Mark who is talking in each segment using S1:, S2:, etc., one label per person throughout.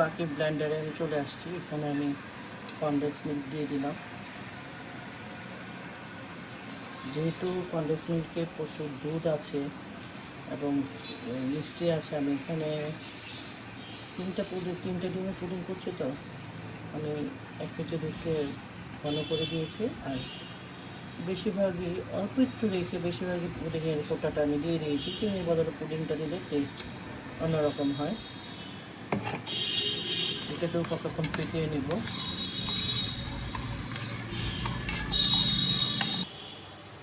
S1: বাকি ব্লেন্ডারে আমি চলে আসছি। এখানে আমি কন্ডেন্স মিল্ক দিয়ে দিলাম। যেহেতু কন্ডেন্স মিল্কে প্রচুর দুধ আছে এবং মিষ্টি আছে, আমি এখানে তিনটা পুডিং, তিনটা ডিমের পুডিং করছি তো। আমি এক কেজি দুধকে ঘন করে দিয়েছি আর বেশিরভাগই, অল্প একটু রেখে বেশিরভাগই পুডিংয়ের কোটাটা আমি দিয়ে দিয়েছি। চিনি বদলে পুডিংটা দিলে টেস্ট অন্যরকম হয়। এটাকেও কতক্ষণ ফেটিয়ে নিব?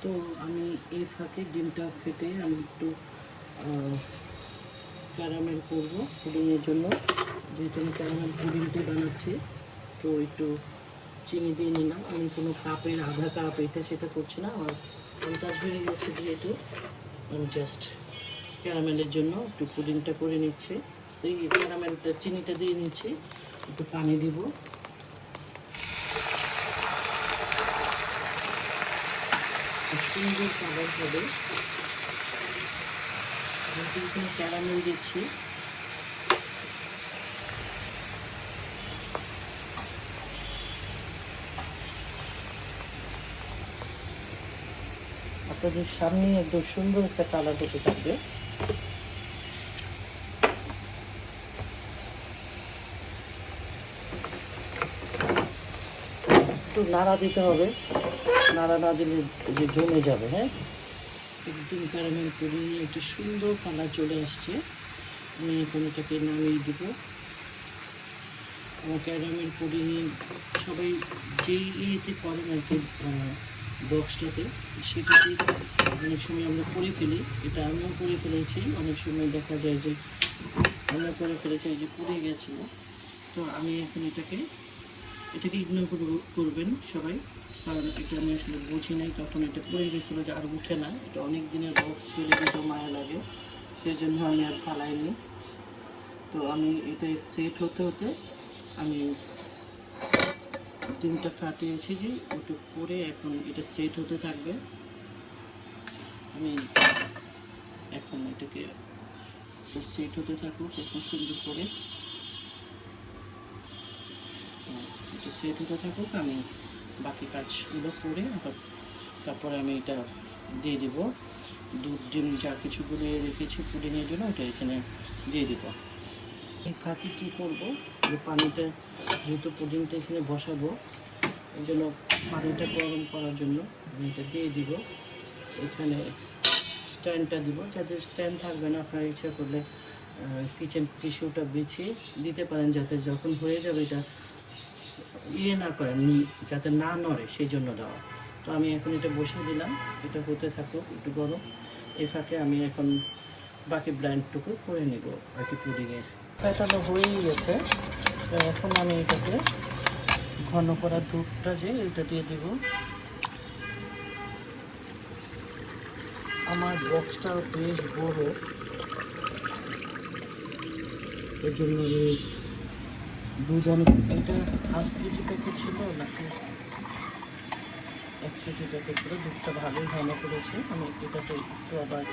S1: তো আমি এই ফাঁকে ডিমটা ফেটে আমি একটু ক্যারামেল করব পুডিংয়ের জন্য। যেহেতু আমি ক্যারামেল পুডিংটি বানাচ্ছি, তো একটু চিনি দিয়ে নিলাম। আমি কোনো কাপের আধা কাপ এটা সেটা করছি না, আমার আন্দাজ হয়ে গেছে যেহেতু। আমি জাস্ট ক্যারামেলের জন্য একটু পুডিংটা করে নিচ্ছি। এই ক্যারামেলটা চিনিটা দিয়ে নিচ্ছি। একটু পানি দিব। সুন্দর কালার হবে। ক্যারামেল দিচ্ছি। আপনাদের সামনে একদম সুন্দর একটা কালার হতে থাকবে। একটু নাড়া দিতে হবে। নাড়া না দিলে যে জমে যাবে হ্যাঁ? একদম ক্যারামেল করে একটু সুন্দর কালার চলে আসছে। আমি এখন এটাকে নামিয়ে দিব। আমার ক্যারামেল পুডিংয়ে সবাই যেই ইয়েতে করেন আর কি বক্সটাতে সেটাতে অনেক সময় আমরা করে ফেলি। এটা আমিও করে ফেলেছি। অনেক সময় দেখা যায় যে আমিও করে ফেলেছি, এই যে পুড়ে গেছে। তো আমি এখন এটাকে এটাকে ইগনোর করবেন সবাই। কারণ এটা আমি আসলে বুঝি নাই, তখন এটা পড়ে গেছিল যে আর উঠে না। এটা অনেক দিনের বক্স ফেলে দিতে মায়া লাগে। সেই জন্য আমি আর ফালাইনি। তো আমি এটা সেট হতে হতে আমি ডিমটা ফাটিয়েছি যে ওটা করে এখন এটা সেট হতে থাকবে। আমি এখন এটাকে সেট হতে থাকুক, এখন সুন্দর করে। সেট হতে থাকুক, আমি বাকি কাজগুলো করে তারপরে আমি এটা দিয়ে দিব। দুধ, ডিম যা কিছু গুলিয়ে রেখেছি পুডিংয়ের জন্য, ওটা এখানে দিয়ে দিব। এই ফাঁকি কী করব? যে পানিটা যেহেতু পুডিংটা এখানে বসাবো, এই জন্য পানিটা গরম করার জন্য আমি এটা দিয়ে দিব। এখানে স্ট্যান্ডটা দিব যাদের স্ট্যান্ড থাকবে না, আপনার ইচ্ছা করলে কিচেন টিস্যুটা বিছিয়ে দিতে পারেন, যাতে যখন হয়ে যাবে এটা ইয়ে না করেন যাতে না নড়ে, সেই জন্য দেওয়া। তো আমি এখন এটা বসিয়ে দিলাম, এটা হতে থাকুক, একটু গরম। এই ফাঁকে আমি এখন বাকি ব্ল্যান্ডটুকু করে নেব, আর কি পুডিংয়ের। ফ্যাটানো হয়েই গেছে। তো এখন আমি এটাকে ঘন করা দুধটা যে, এটা দিয়ে দিব। আমার বক্সটা বেশ বড়। এর জন্য আমি দুধ অনেক এটা হাফ কেজি ছিল নাকি এক দুধটা ভালোই করেছে। আমি একটু আবার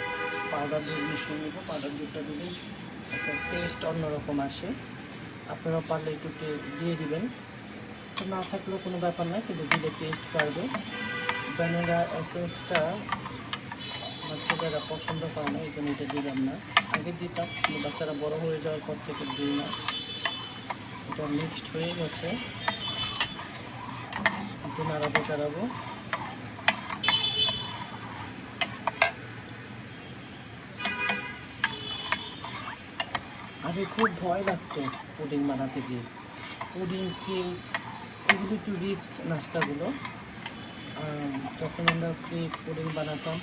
S1: পাউডার দুধ পাউডার দুধটা দিলে একটা টেস্ট আসে। আপনারা পারলে একটু দিয়ে দিবেন। না থাকলেও কোনো ব্যাপার না কিন্তু দিলে টেস্ট পারবে ভ্যানিলা এসেন্সটা ছেলেরা পছন্দ করে না, এই জন্য এটা দিলাম না। আগে দিতাম বাচ্চারা বড় হয়ে যাওয়ার পর থেকে দিই না। এটা মিক্সড হয়ে গেছে। একটু নাড়াবো, চাড়াবো। আগে খুব ভয় লাগতো পুডিং বানাতে গিয়ে। পুডিং কেক এগুলো একটু রিক্স নাস্তাগুলো। যখন আমরা কেক পুডিং বানাতাম,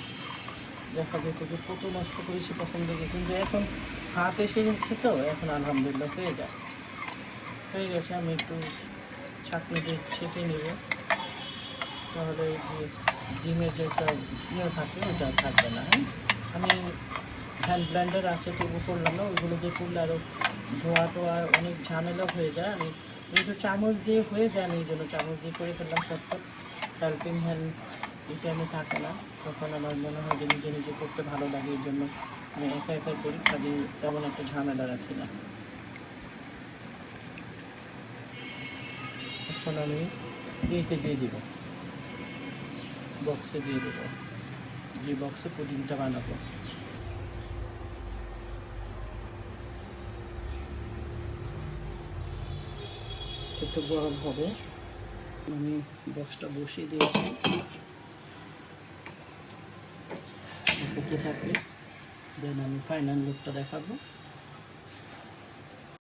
S1: দেখা যেত যে কত নষ্ট করেছি প্রথম দিকে কিন্তু এখন হাত এসে গেছে তো, এখন আলহামদুলিল্লাহ হয়ে যায়। হয়ে গেছে, আমি একটু ছাঁকনি দিয়ে ছেঁকে নেব। তাহলে যে ডিমের যে একটা ইয়ে থাকে, ওটা থাকবে না হ্যাঁ? আমি হ্যান্ড ব্লেন্ডার আছে তবু করলাম না ওইগুলো দিয়ে করলে আরও ধোয়া টোয়া অনেক ঝামেলা হয়ে যায়। আমি যেহেতু চামচ দিয়ে হয়ে যায় আমি এই জন্য চামচ দিয়ে করে ফেললাম সব হেল্পিং হ্যান্ড এটা আমি থাকে না, তখন আমার মনে হয় যে নিজে নিজে করতে ভালো লাগে, এই জন্য আমি একা একা করি, কাজে তেমন একটা ঝামেলা রাখি না। এখন আমি এইতে দিয়ে দিব। বক্সে দিয়ে দেবো। যে বক্সে পুডিংটা বানাবো। একটু গরম হবে। আমি বক্সটা বসিয়ে দিয়েছি। থাকবে? দেন আমি ফাইনাল লুকটা দেখাবো।